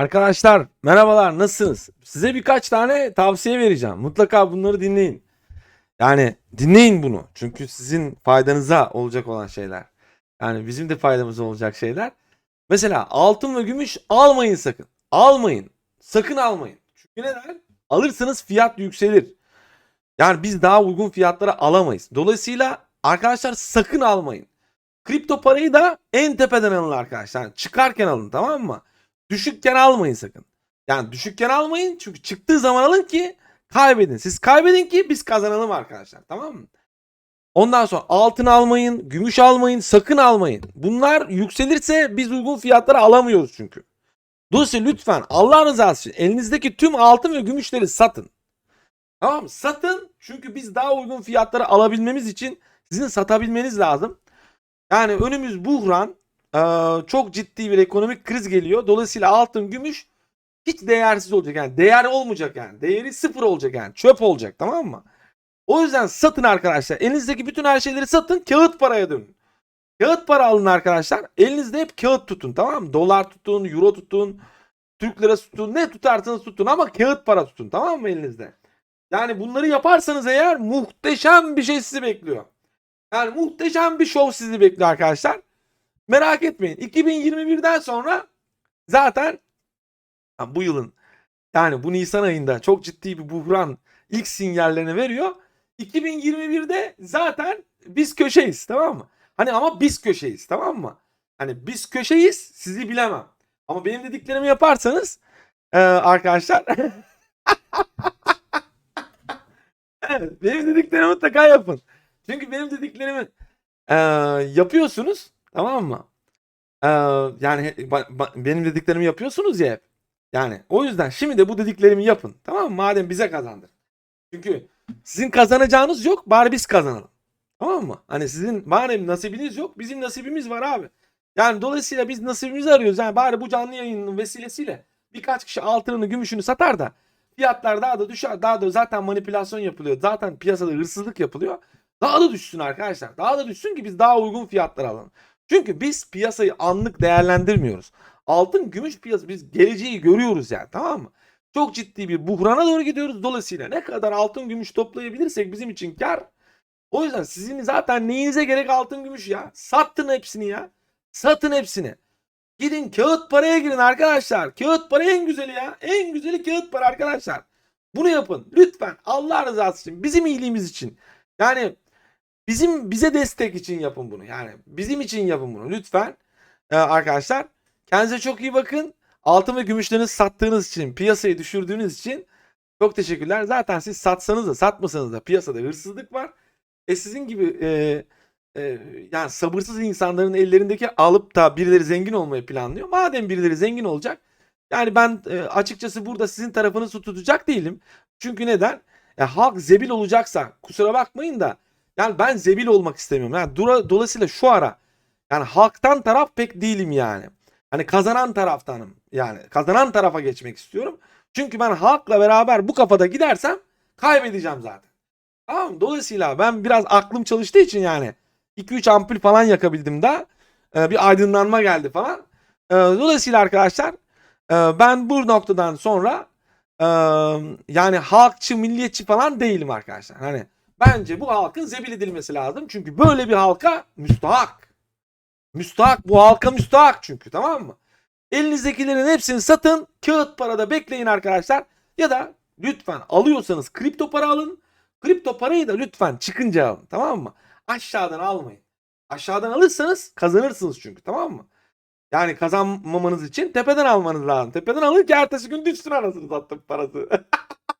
Arkadaşlar merhabalar nasılsınız? Size birkaç tane tavsiye vereceğim. Mutlaka bunları dinleyin. Yani dinleyin bunu. Çünkü sizin faydanıza olacak olan şeyler. Yani bizim de faydamıza olacak şeyler. Mesela altın ve gümüş almayın sakın. Almayın. Sakın almayın. Çünkü neden? Alırsanız fiyat yükselir. Yani biz daha uygun fiyatlara alamayız. Dolayısıyla arkadaşlar sakın almayın. Kripto parayı da en tepeden alın arkadaşlar. Yani çıkarken alın tamam mı? Düşükken almayın sakın. Yani düşükken almayın çünkü çıktığı zaman alın ki kaybedin. Siz kaybedin ki biz kazanalım arkadaşlar tamam mı? Ondan sonra altın almayın, gümüş almayın, sakın almayın. Bunlar yükselirse biz uygun fiyatlara alamıyoruz çünkü. Dolayısıyla lütfen Allah rızası için elinizdeki tüm altın ve gümüşleri satın. Tamam mı? Satın çünkü biz daha uygun fiyatlara alabilmemiz için sizin satabilmeniz lazım. Yani önümüz buhran, çok ciddi bir ekonomik kriz geliyor. Dolayısıyla altın, gümüş hiç değersiz olacak. Yani değer olmayacak yani. Değeri sıfır olacak yani. Çöp olacak tamam mı? O yüzden satın arkadaşlar. Elinizdeki bütün her şeyleri satın. Kağıt paraya dönün. Kağıt para alın arkadaşlar. Elinizde hep kağıt tutun tamam mı? Dolar tutun, euro tutun, Türk lirası tutun. Ne tutarsanız tutun ama kağıt para tutun tamam mı elinizde? Yani bunları yaparsanız eğer muhteşem bir şey sizi bekliyor. Yani muhteşem bir şov sizi bekliyor arkadaşlar. Merak etmeyin. 2021'den sonra zaten ha, bu yılın yani bu Nisan ayında çok ciddi bir buhran ilk sinyallerini veriyor. 2021'de zaten biz köşeyiz tamam mı? Hani ama biz köşeyiz tamam mı? Hani biz köşeyiz sizi bilemem. Ama benim dediklerimi yaparsanız e, arkadaşlar evet, benim dediklerimi mutlaka yapın. Çünkü benim dediklerimi e, yapıyorsunuz tamam mı? Ee, yani benim dediklerimi yapıyorsunuz ya hep. Yani o yüzden şimdi de bu dediklerimi yapın. Tamam mı? Madem bize kazandır. Çünkü sizin kazanacağınız yok bari biz kazanalım. Tamam mı? Hani sizin madem nasibiniz yok bizim nasibimiz var abi. Yani dolayısıyla biz nasibimizi arıyoruz. Yani bari bu canlı yayının vesilesiyle birkaç kişi altınını gümüşünü satar da fiyatlar daha da düşer. Daha da zaten manipülasyon yapılıyor. Zaten piyasada hırsızlık yapılıyor. Daha da düşsün arkadaşlar. Daha da düşsün ki biz daha uygun fiyatlar alalım. Çünkü biz piyasayı anlık değerlendirmiyoruz. Altın gümüş piyası biz geleceği görüyoruz yani tamam mı? Çok ciddi bir buhrana doğru gidiyoruz. Dolayısıyla ne kadar altın gümüş toplayabilirsek bizim için kar. O yüzden sizin zaten neyinize gerek altın gümüş ya? Sattın hepsini ya. Satın hepsini. Gidin kağıt paraya girin arkadaşlar. Kağıt para en güzeli ya. En güzeli kağıt para arkadaşlar. Bunu yapın. Lütfen Allah rızası için. Bizim iyiliğimiz için. Yani Bizim bize destek için yapın bunu. Yani bizim için yapın bunu lütfen. Ee, arkadaşlar kendinize çok iyi bakın. Altın ve gümüşlerinizi sattığınız için, piyasayı düşürdüğünüz için çok teşekkürler. Zaten siz satsanız da satmasanız da piyasada hırsızlık var. E sizin gibi e, e, yani sabırsız insanların ellerindeki alıp da birileri zengin olmayı planlıyor. Madem birileri zengin olacak yani ben e, açıkçası burada sizin tarafınızı tutacak değilim. Çünkü neden? E, halk zebil olacaksa kusura bakmayın da yani ben zebil olmak istemiyorum. Yani dura, dolayısıyla şu ara yani halktan taraf pek değilim yani. Hani kazanan taraftanım. Yani kazanan tarafa geçmek istiyorum. Çünkü ben halkla beraber bu kafada gidersem kaybedeceğim zaten. Tamam? Dolayısıyla ben biraz aklım çalıştığı için yani 2-3 ampul falan yakabildim da e, bir aydınlanma geldi falan. E, dolayısıyla arkadaşlar e, ben bu noktadan sonra yani halkçı, milliyetçi falan değilim arkadaşlar. Hani Bence bu halkın zebil edilmesi lazım. Çünkü böyle bir halka müstahak. Müstahak bu halka müstahak çünkü tamam mı? Elinizdekilerin hepsini satın. Kağıt parada bekleyin arkadaşlar. Ya da lütfen alıyorsanız kripto para alın. Kripto parayı da lütfen çıkınca alın tamam mı? Aşağıdan almayın. Aşağıdan alırsanız kazanırsınız çünkü tamam mı? Yani kazanmamanız için tepeden almanız lazım. Tepeden alın ki ertesi gün düşsün anasını sattım parası.